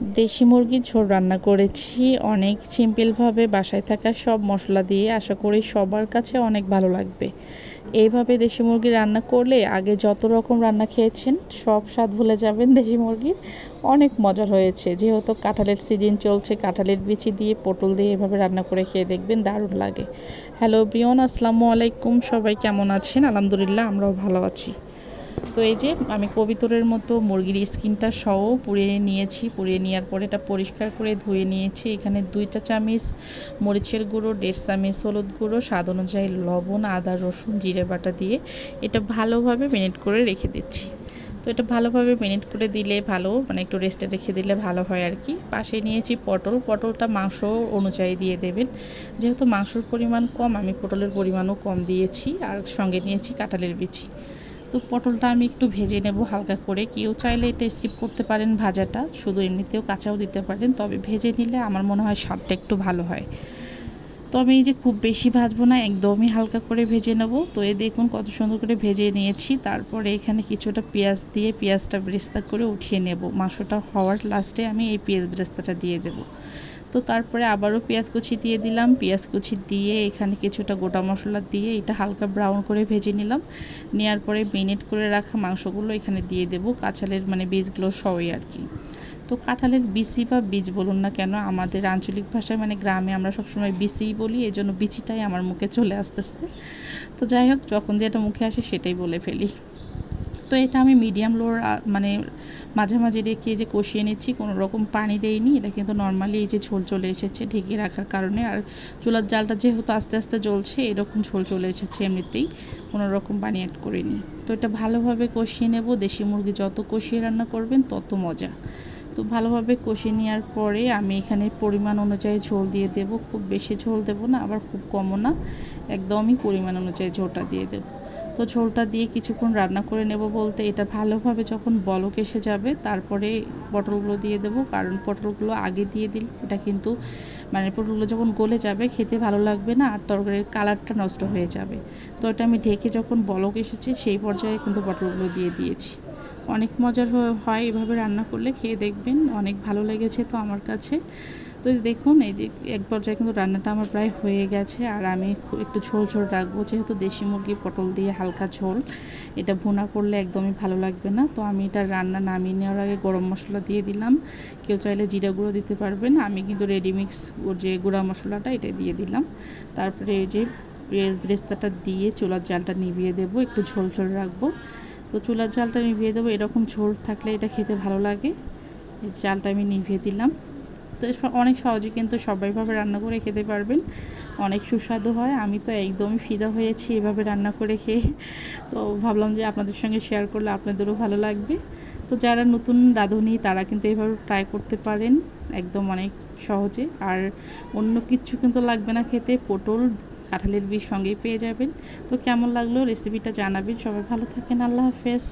দেশি মুরগির ঝোল রান্না করেছি। অনেক সিম্পলভাবে বাসায় থাকা সব মশলা দিয়ে আশা করি সবার কাছে অনেক ভালো লাগবে। এইভাবে দেশি মুরগি রান্না করলে আগে যত রকম রান্না খেয়েছেন, সব স্বাদ ভুলে যাবেন দেশি মুরগির। অনেক মজার হয়েছে। যেহেতু কাঁঠালের সিজন চলছে, কাঁঠালের বিচি দিয়ে পটল দিয়ে এভাবে রান্না করে খেয়ে দেখবেন দারুণ লাগে। হ্যালো ব্রিয়ন আসসালামু আলাইকুম। সবাই কেমন আছেন? আলহামদুলিল্লাহ, আমরাও ভালো আছি। তো এই যে আমি কবিতরের মতো মুরগির স্কিনটা সহ পুড়িয়ে নিয়েছি পুড়িয়ে নেওয়ার পরে এটা পরিষ্কার করে ধুয়ে নিয়েছি। এখানে দুইটা চামিচ, মরিচের গুঁড়ো, দেড় চামিচ হলুদ গুঁড়ো, স্বাদ অনুযায়ী লবণ, আদা, রসুন, জিরে বাটা দিয়ে এটা ভালোভাবে মেনেট করে রেখে দিচ্ছি। তো এটা ভালোভাবে মেনেট করে দিলে ভালো মানে একটু রেস্টে রেখে দিলে ভালো হয় আর কি। পাশে নিয়েছি পটল, পটলটা মাংস অনুযায়ী দিয়ে দেবেন। যেহেতু মাংসর পরিমাণ কম, আমি পটলের পরিমাণও কম দিয়েছি। আর সঙ্গে নিয়েছি কাঁঠালের বিচি। তো পটলটা আমি একটু ভেজে নেব হালকা করে। কেউ চাইলে এটা স্কিপ করতে পারেন ভাজাটা। শুধু এমনিতেও কাঁচাও দিতে পারেন, তবে ভেজে নিলে আমার মনে হয় স্বাদটা একটু ভালো হয়। তো আমি এই যে খুব বেশি ভাজবো না, একদমই হালকা করে ভেজে নেব। তো এ দেখুন কত সুন্দর করে ভেজে নিয়েছি। তারপরে এখানে কিছুটা পেঁয়াজ দিয়ে পেঁয়াজটা ব্রেস্তা করে উঠিয়ে নেব। মাংসটা হওয়ার লাস্টে আমি এই পেঁয়াজ ব্রেস্তাটা দিয়ে দেবো। তো তারপরে আবারও পেঁয়াজ কুচি দিয়ে দিলাম। পেঁয়াজ কুচি দিয়ে এখানে কিছুটা গোটা মশলা দিয়ে এটা হালকা ব্রাউন করে ভেজে নিলাম। নেওয়ার পরে মেনেট করে রাখা মাংসগুলো এখানে দিয়ে দেব। কাঁচালের মানে বীজগুলো সবই আর কি। তো কাঁঠালের বিচি বা বীজ বলুন না কেন, আমাদের আঞ্চলিক ভাষায় মানে গ্রামে আমরা সবসময় বিচিই বলি এই জন্য বিচিটাই আমার মুখে চলে আসতেছে। তো যাই হোক, যখন যেটা মুখে আসে সেটাই বলে ফেলি। তো এটা আমি মিডিয়াম লোর মানে মাঝামাঝি রেখে যে কষিয়ে নিচ্ছি, কোনো রকম পানি দেইনি, এটা কিন্তু নর্মালি এই যে ঝোল চলে এসেছে ঢেকে রাখার কারণে। আর চুলার জালটা যেহেতু আস্তে আস্তে জ্বলছে, এরকম ঝোল চলে এসেছে এমনিতেই, কোনো রকম পানি অ্যাড করিনি। তো এটা ভালোভাবে কষিয়ে নেব, দেশি মুরগি যত কষিয়ে রান্না করবেন তত মজা। তো ভালোভাবে কষে নেওয়ার পরে আমি এখানে পরিমাণ অনুযায়ী ঝোল দিয়ে দেব। খুব বেশি ঝোল দেব না, আবার খুব কমও না। একদমই পরিমাণ অনুযায়ী ঝোলটা দিয়ে দেবো। তো ঝোলটা দিয়ে কিছুক্ষণ রান্না করে নেব বলতে এটা ভালোভাবে যখন বলক এসে যাবে, তারপরে পটলগুলো দিয়ে দেব। কারণ পটলগুলো আগে দিয়ে দিলে এটা কিন্তু মানে পটলগুলো যখন গলে যাবে খেতে ভালো লাগবে না আর তরকারির কালারটা নষ্ট হয়ে যাবে। তো এটা আমি ঢেকে যখন বলক এসেছে সেই পর্যায়ে কিন্তু পটলগুলো দিয়ে দিয়েছি। অনেক মজার হয় এভাবে রান্না করলে, খেয়ে দেখবেন অনেক ভালো লেগেছে তো আমার কাছে। তো দেখুন, এই যে এক পর্যায়ে কিন্তু রান্নাটা আমার প্রায় হয়ে গেছে। আর আমি একটু ঝোল ঝোল রাখব। যেহেতু দেশি মুরগি পটল দিয়ে হালকা ঝোল, এটা ভুনা করলে একদমই ভালো লাগবে না। তো আমি এটা রান্না নামিয়ে নেওয়ার আগে গরম মশলা দিয়ে দিলাম। কেউ চাইলে জিরা গুঁড়ো দিতে পারবেন। আমি কিন্তু রেডিমিক্স যে গুঁড়া মশলাটা, এটা দিয়ে দিলাম। তারপরে এই যে ব্রেস্তাটা দিয়ে চুলার জালটা নিভিয়ে দেবো। একটু ঝোল ঝোল রাখব। তো চুলার জালটা নিভিয়ে দেবো। এরকম ঝোল থাকলে এটা খেতে ভালো লাগে। এই জালটা আমি নিভিয়ে দিলাম। তো অনেক সহজে কিন্তু সবাইভাবে রান্না করে খেতে পারবেন। অনেক সুস্বাদু হয়। আমি তো একদমই ফিদা হয়েছি এভাবে রান্না করে খেয়ে। তো ভাবলাম যে আপনাদের সঙ্গে শেয়ার করলে আপনাদেরও ভালো লাগবে। তো যারা নতুন রাঁধুনি, তারা কিন্তু এভাবে ট্রাই করতে পারেন। একদম অনেক সহজে। আর অন্য কিছু কিন্তু লাগবে না খেতে। পটল, কাঁঠালের বীজ সঙ্গেই পেয়ে যাবেন। তো কেমন লাগল? রেসিপিটা জানাবেন। সবাই ভালো থাকেন। আল্লাহ হাফেজ।